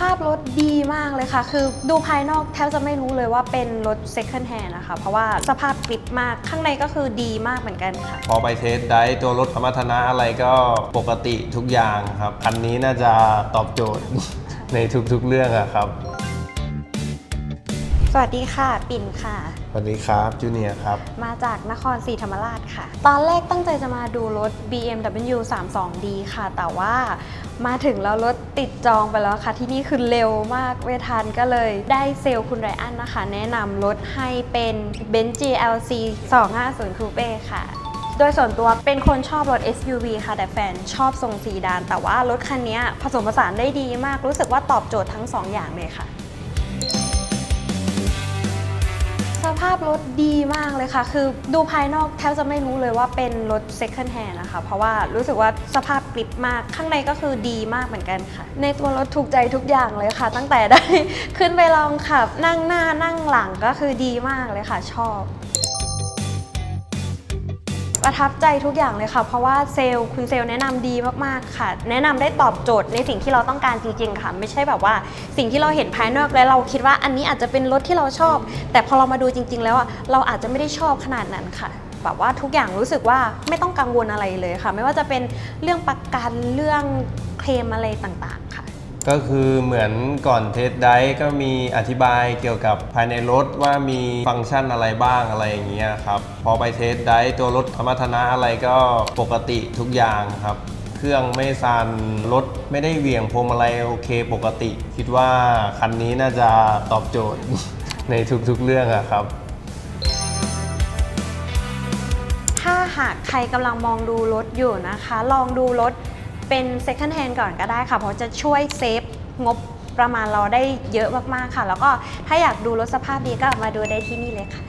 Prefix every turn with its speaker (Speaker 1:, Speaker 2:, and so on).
Speaker 1: ภาพรถดีมากเลยค่ะ คือดูภายนอกแทบจะไม่รู้เลยว่าเป็นรถ second hand นะคะ เพราะว่าสภาพกริบมากข้างในก็คือดีมากเหมือนกันค่ะ
Speaker 2: พอไปเทสได้ตัวรถสมรรถนะอะไรก็ปกติทุกอย่างครับคันนี้น่าจะตอบโจทย์ ในทุกๆเรื่องอะครับ
Speaker 1: สวัสดีค่ะ ปิ่นค่ะ
Speaker 2: สวัสดีครับจูเนียร์ครับ
Speaker 1: มาจากนครศรีธรรมราชค่ะ ตอนแรกตั้งใจจะมาดูรถ BMW 32D ค่ะ แต่ว่ามาถึงแล้วรถติดจองไปแล้วค่ะ ที่นี่คือเร็วมากเวทันก็เลยได้เซลล์คุณไรอันนะคะ แนะนำรถให้เป็น Benz GLC 250 Coupe ค่ะโดยส่วนตัวเป็นคนชอบรถ SUV ค่ะ แต่แฟนชอบทรงซีดาน แต่ว่ารถคันนี้ผสมผสานได้ดีมากรู้สึกว่าตอบโจทย์ทั้งสองอย่างเลยค่ะส ภาพรถดีมากเลยค่ะ คือดูภายนอกแทบจะไม่รู้เลยว่าเป็นรถ second hand นะคะ เพราะว่ารู้สึกว่าสภาพกริบมาก ข้างในก็คือดีมากเหมือนกันค่ะ ในตัวรถถูกใจทุกอย่างเลยค่ะ ตั้งแต่ได้ ขึ้นไปลองขับนั่งหน้านั่งหลังก็คือดีมากเลยค่ะ ชอบ ประทับใจทุกอย่างเลยค่ะ เพราะว่าเซลล์คุณเซลล์แนะนำดีมากๆค่ะ แนะนำได้ตอบโจทย์ในสิ่งที่เราต้องการจริง ๆ ค่ะ ไม่ใช่แบบว่าสิ่งที่เราเห็นภายนอกแล้วเราคิดว่าอันนี้อาจจะเป็นรถที่เราชอบ แต่พอเรามาดูจริง ๆ แล้วอะเราอาจจะไม่ได้ชอบขนาดนั้นค่ะแบบว่าทุกอย่างรู้สึกว่าไม่ต้องกังวลอะไรเลยค่ะ ไม่ว่าจะเป็นเรื่องประกันเรื่องเคลมอะไรต่างๆ
Speaker 2: ก็คือเหมือนก่อนเทสได้ก็มีอธิบายเกี่ยวกับภายในรถว่ามีฟังก์ชันอะไรบ้างอะไรอย่างเงี้ยครับ พอไปเทสได้ตัวรถสมรรถนะอะไรก็ปกติทุกอย่างครับ เครื่องไม่สั่นรถไม่ได้เหวี่ยงพวงมาลัยโอเคปกติ คิดว่าคันนี้น่าจะตอบโจทย์ ในทุกๆเรื่องอะครับ
Speaker 1: ถ้าหากใครกำลังมองดูรถอยู่นะคะ ลองดูรถ เป็น second hand ก่อนก็ได้ค่ะ เพราะจะช่วยเซฟงบประมาณเราได้เยอะมาก ๆ ค่ะ แล้วก็ถ้าอยากดูรถสภาพดีก็มาดูได้ที่นี่เลยค่ะ